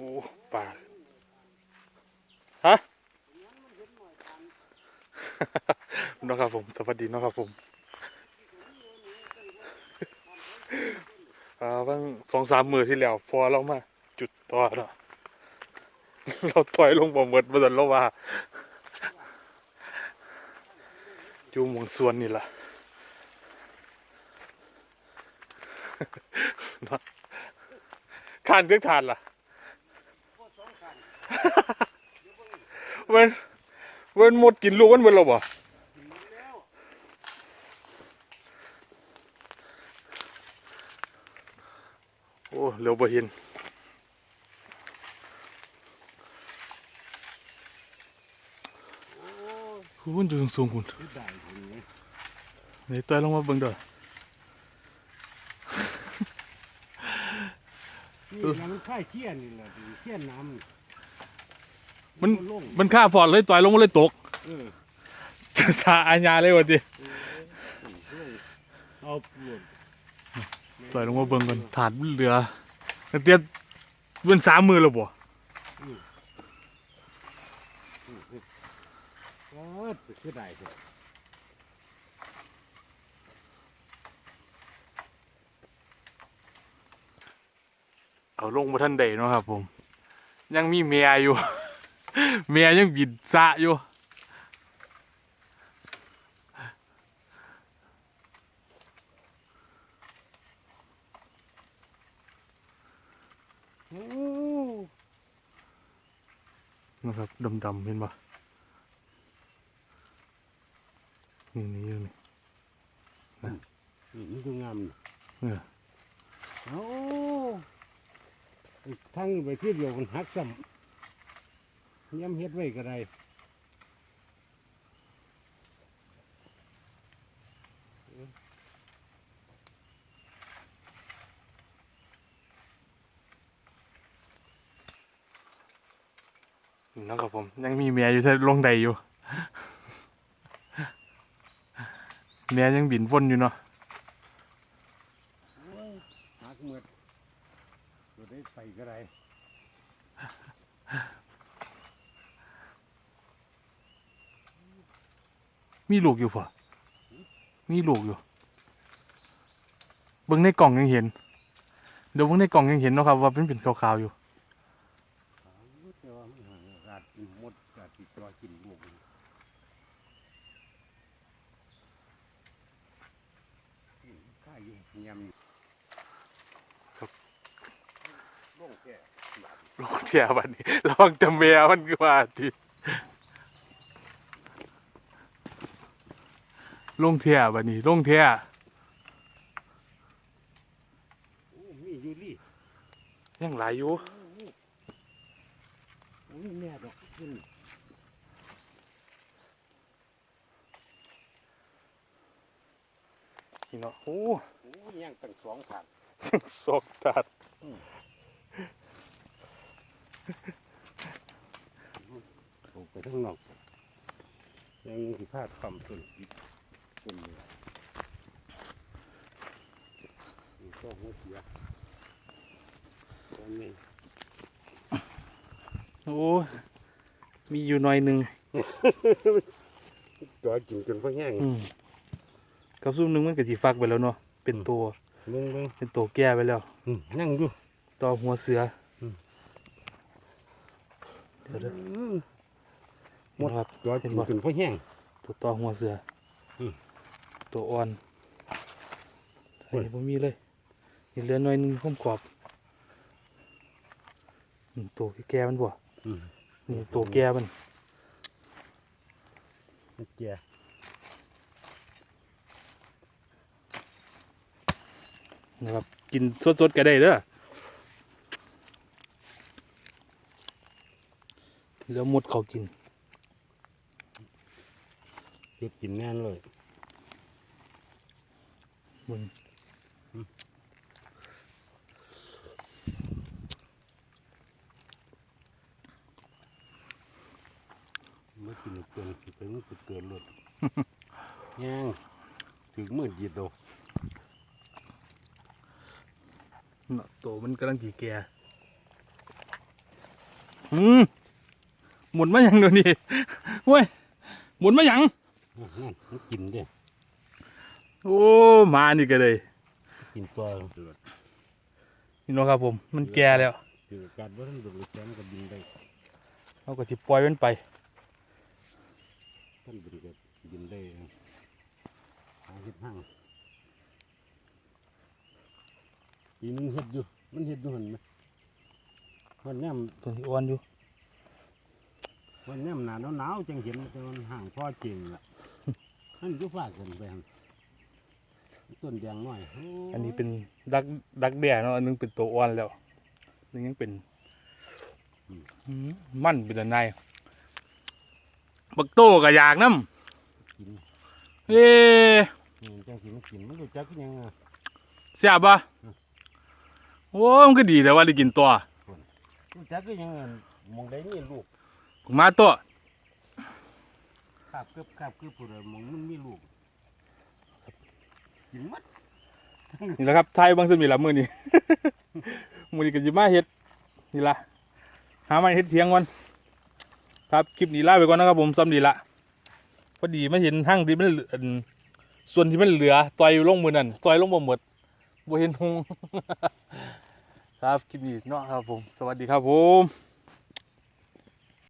โอ้ปลาฮะน้องครับผมสวัสดีน้องครับผมอ่าบางสองสามมือที่แล้วพอเรามาจุดต่อเนาะเราถอยลงบ่หมดมาสันเราว่าอยู่หมองสวนนี่ล่ะเนาะขานเครื่องทานล่ะ มันมันหมดกินลูกมันเบิดแล้วบ่โอ้เร็วบ่เห็นคุณอยู่สูงๆคุณนี้ไหนตัวลงมาเบิ่งเด้อนี่น้ำค่ายเขี้ยนนี่แหละเขี้ยนน้ำ มันลงมันฆ่าพอดเลยต่อยลงมาเลยตก เออสาอาญาเลยวะดิเอาปวดต่อยลงมาเบิ่งก่อนถาดมันเหลือตั้งแต่เว้นสามมือแล้วบ่ก็เสียดายเถอะเอาลงมาท่านใดเนาะครับผม ยังมีเมียอยู่ เมียยังบิดสะอยู่โอ้นะครับดำๆเห็นปะนี่นี่อยู่นี่นี่มันก็งามนี่เออโอ้ทั้งไปที่เดียวมันหักซ้ำ ย้ำเฮ็ดไว้ก็ได้นี่เนาะครับผมยังมีเมียอยู่ที่ลงใดอยู่ เมียยังบินวนอยู่เนาะโอ้ยหักหมดก็ได้ไปก็ได้ มีลูกอยู่ปะมีลูกอยู่ เบิ่งในกล่องยังเห็น เดี๋ยวเบิ่งในกล่องยังเห็นเนาะครับ ว่าเป็นเป็นขาวๆอยู่แต่ว่ามันหาวกินลูกมันอืมข้าอยู่ยำครับลงแก่บาดลองเทียววันนี้ลองจะเมียมันกว่าที ลงเที่ยววันนี้ลงเที่ยวโอ้มีอยู่ลี่ยังหลายอยู่โอ้ยแม่ดอกขึ้นนี่เนาะโอ้โอ้ยยังตั้งสองถังสกตัดออกไปทั้งนอกยังสิพาดความต้นจิตต้นเนื้อนี่ ก็หัวเสียตอนนี้โอ้มีอยู่หน่อยหนึ่งตัวกินจนพอแห้งอืมกับซุ่มหนึงมันก็สิฟักไปแล้วเนาะเป็นตัวเบิ่งเบิ่งเป็นตัวแก่ไปแล้วอืมนั่งอยู่ต่อหัวเสืออมเดี๋ยวเด้อ อืมเห็นบ่ครับตัวเห็กินนบ่ จนพอแห้ง ตัวต่อหัวเสืออมตัวอ่อนโอ้อันยนี้บ่มีเลยนี่ เหลือหน่อยหนึงข้อมขอบอืมตัวแก่มันบ่อืมนี่ตัวแก่มันมันแก่นะครับกินสดๆก็ได้เด้อแล้วหมดเขากินเก็บกินแน่นเลยมึง เมื่อ กินเกินสิไปมันเกินเลยแห้งถึงมืดยีดโดเนาะตัวมันกำลังกี่แก่อืมหมุนมาหยังเดี๋ยวนี้เว้ยหมุนมาหยังนั่นมันกินเด้โอ้มานี่ก็เลยกินตัวเดือดนี่เนาะครับผม มันแก่แล้วเดือกัดว่าท่านดูดแก้มนก็บินได้ เราก็สิปล่อยมันไป ท่านบินก็บินได้หาสิบห้างปีนึงเฮ็ดอยู่ มันเฮ็ดอยู่หันไหมวันนี้ตัวที่อ้วนอยู่วันนี้หนาหนาวๆจังเห็นต่มันห่างพ่อจริงล่ะนั่นก็ฝากกันไปต้นยางน้อยอันนี้เป็นดักดักแด่เนาะอันนึงเป็นตัวอ้วนแล้วอันนึงยังเป็นมันเป็นอันใน บักโตก็อยากน้กินำเอ้นี่จังสิมันกินมันรู้จักคือหยังอะเสียบปะโอ้มันก็ดีแต่ว่าได้กินตัวรู้จักคือหยังอะมองได้นี่ลูกมาตัวคาบเกือบคาบเกือบผู้ใดมองมันมีลูกกินหมัดนี่แหละครับไทยบางสมีละมือนี่ มือนี้ก็จิมาเฮ็ดนี่ละหามันเฮ็ดเสียงก่อน ครับ คลิปนี้ลาไปก่อนนะครับผมซ้ำดีละพอดีไม่เห็นห้างที่มันเหลืออันส่วนที่มันเหลือต่อยลงมือนั่นต่อยลงบ่หมดบ่เห็นหงครับ คลิปนี้เนาะครับผม สวัสดีครับผม